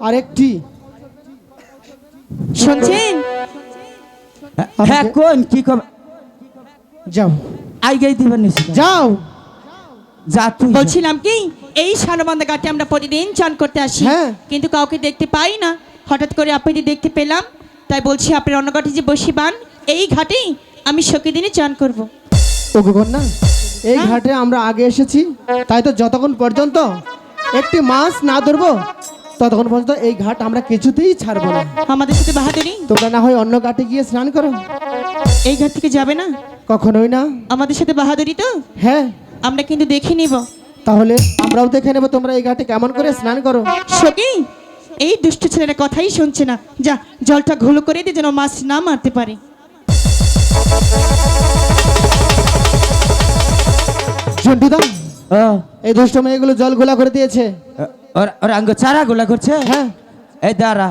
আরেকটি। শুনছেন? হ্যাঁ কোন? কি কব যাও। আই গাই দিবেন যাও। যা তুই। বলছিলাম কি এই সানবান্ধা ঘাটে আমরা প্রতিদিন চান করতে আসি হ্যাঁ। কিন্তু কাউকে দেখতে পাই না। হঠাৎ করে আপনাদের দেখতে পেলাম তাই বলছি আপনার অন্য ঘাটে যে বসিবান এই ঘাটেই আমি শোকে দিনে চান করব। ওগো কন্যা এই হ্যাঁ। ঘাটে আমরা আগে এসেছি তাই তো যতক্ষণ পর্যন্ত একটি মাছ না ধরবো ততক্ষণ পর্যন্ত এই ঘাট আমরা কিছুতেই ছাড়বো না। আমাদের সাথে বাহাদুরি? তোমরা না হয় অন্য ঘাটে গিয়ে স্নান করো। এই ঘাট থেকে যাবে না? কখনোই না। আমাদের সাথে বাহাদুরি তো? হ্যাঁ। আমরা কিন্তু দেখে নিব। তাহলে আমরাও দেখে নেব তোমরা এই ঘাটে কেমন করে স্নান করো। সকি এই দুষ্ট ছেলেরা কথাই শুনছে না। যা জলটা ঘুলো করে দিয়ে যেন মাছ না মারতে পারে। ঝন্টুদা ও এই দুষ্ট মেয়েগুলো জল ঘোলা করে দিয়েছে। ওর আঙ্গ চারা গোলা করছে হ্যাঁ? এই দাঁড়া,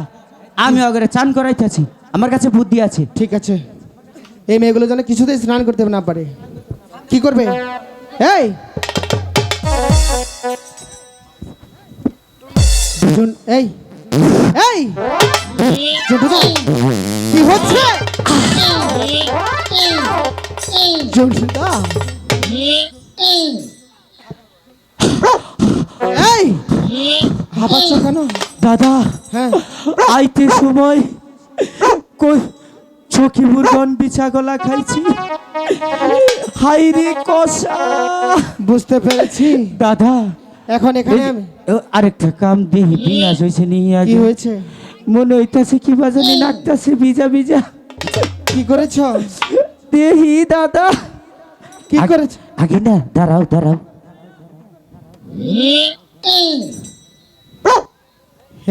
আমি ওগরে চান করাইতেছি, আমার কাছে বুদ্ধি আছে। ঠিক আছে। এই মেয়েগুলো যেন কিছুতেই স্নান করতে না পারে। কি করবে? এই! দুজন, এই! এই! কি হচ্ছে? এই! ভাবাচ্ছ কেন? দাদা হ্যাঁ। আইতে সময় কই? চকি মুরগন বিছা গলা খাইছি। হাই রে কষা। বুঝতে পেরেছি। দাদা এখন এখানে আমি আরেকটা কাম দিহি বিনাশ হয়েছে নিয়ে কি হয়েছে? মনে হইতাছে কি বাজানি নাকতাছে ভিজা ভিজা। কি করেছ? দেহি দাদা। কি করেছ? আগে না দাঁড়াও দাঁড়াও।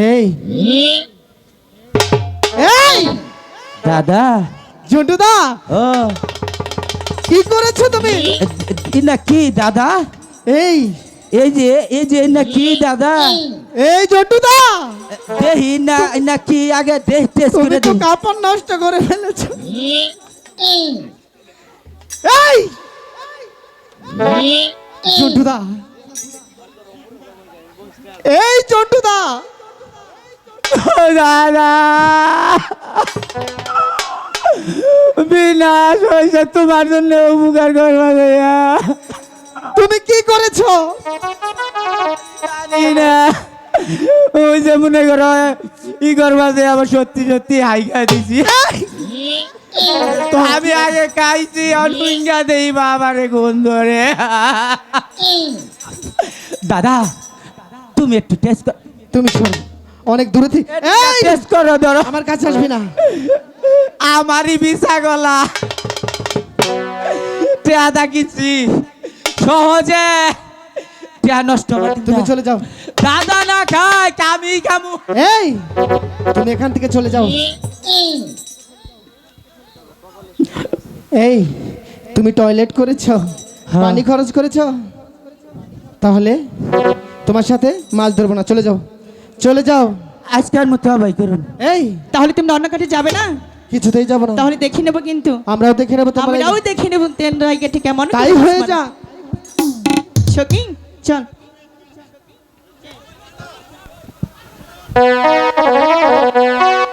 এই। এই! দাদা। ঝন্টুদা ও। কি করেছ তুমি? না কি দাদা? এই। এই যে এই যে না কি দাদা? এই ঝন্টুদা দেহি না না কি আগে দেহ টেস্ট তুমি করে তো কাপড় নষ্ট করে ফেলেছো। এই! ঝন্টুদা এই ঝন্টুদা দাদা। বিনাশ হয়েছে, তোমার জন্য উপকার করবা তুমি কি করেছ? না। ওই যে মনে করো ই করবা যে আবার সত্যি সত্যি হাই খাই দিছি। আমি আগে খাইছি অনুঙ্গা দেই বাবারে গুণ ধরে দাদা, তুমি একটু টেস্ট তুমি শোনো। অনেক দূরে থেকে এই! টেস্ট করো ধরো। আমার কাছে আসবি না। আমারই বিছা গলা টেয়া দেখিছি। সহজে। টেয়া নষ্ট তুমি চলে যাও। দাদা না খায় কামি কামু। এই! তুমি এখান থেকে চলে যাও। এই তুমি টয়লেট করেছ হ্যাঁ। পানি খরচ করেছ? তাহলে তোমার সাথে মাছ ধরবো না চলে যাও। চলে যাও। আজকে আর মতো আবাই করুন এই। তাহলে তুমি অন্য ঘাটে যাবে না? কিছুতেই যাব না। তাহলে দেখে নেব কিন্তু। আমরাও দেখে নেব তোমার আমরাও দেখে নেব তেল ঠিক কেমন। তাই হয়ে যা। শকিং চল। হাই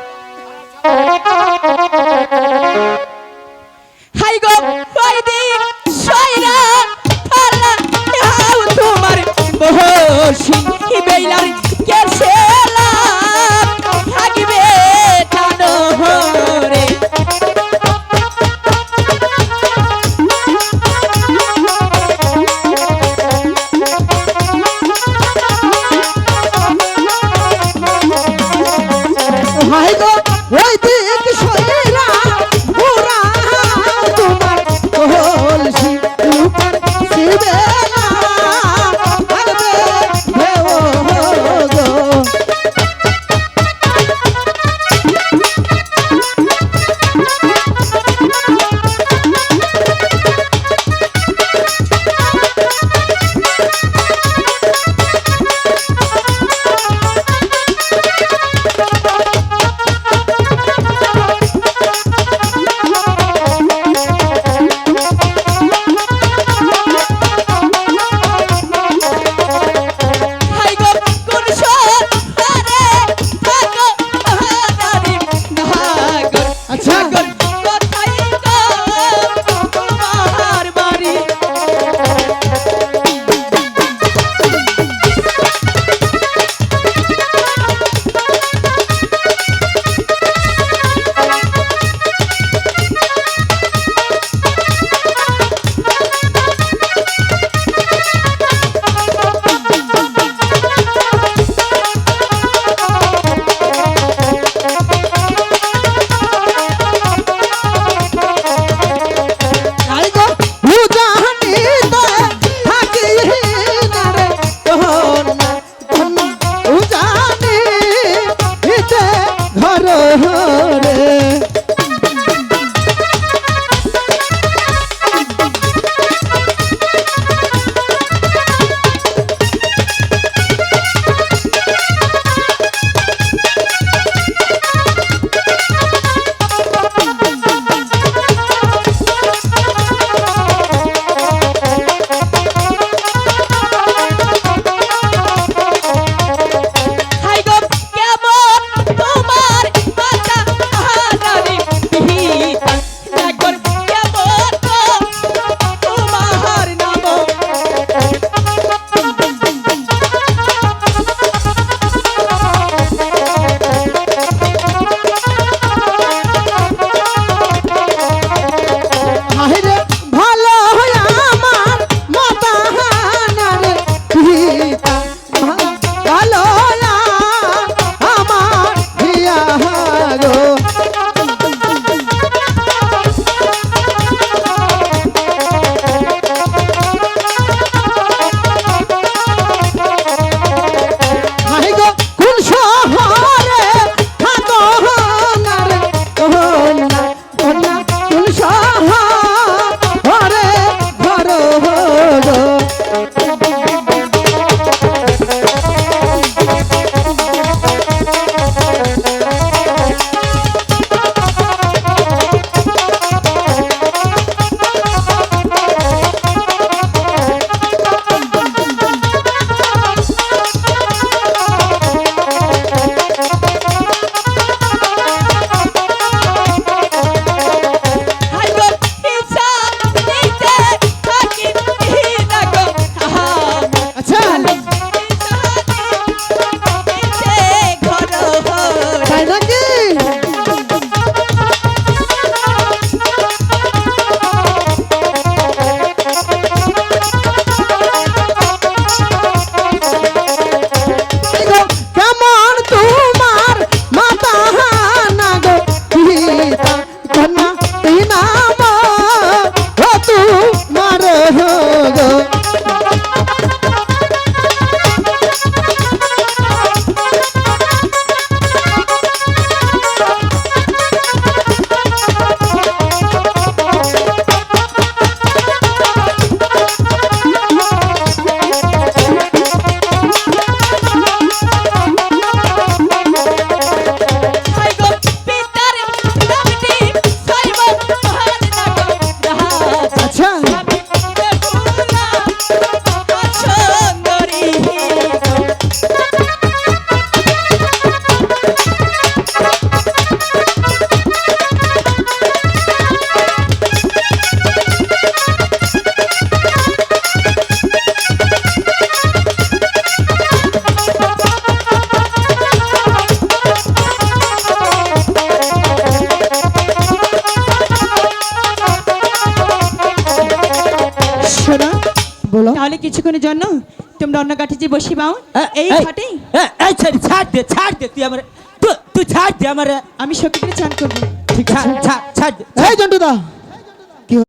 কিছুক্ষণের জন্য তোমরা অন্য কাঠে যে বসে পাও এই ঘাটে? এই, ছাড় ছাড় দে ছাড় দে তুই আমার তুই ছাড় দে আমার। আমি সখীদের চান করব। ঠিক আছে ছাড় ছাড় ছাড় দে। এই জন্টুদা।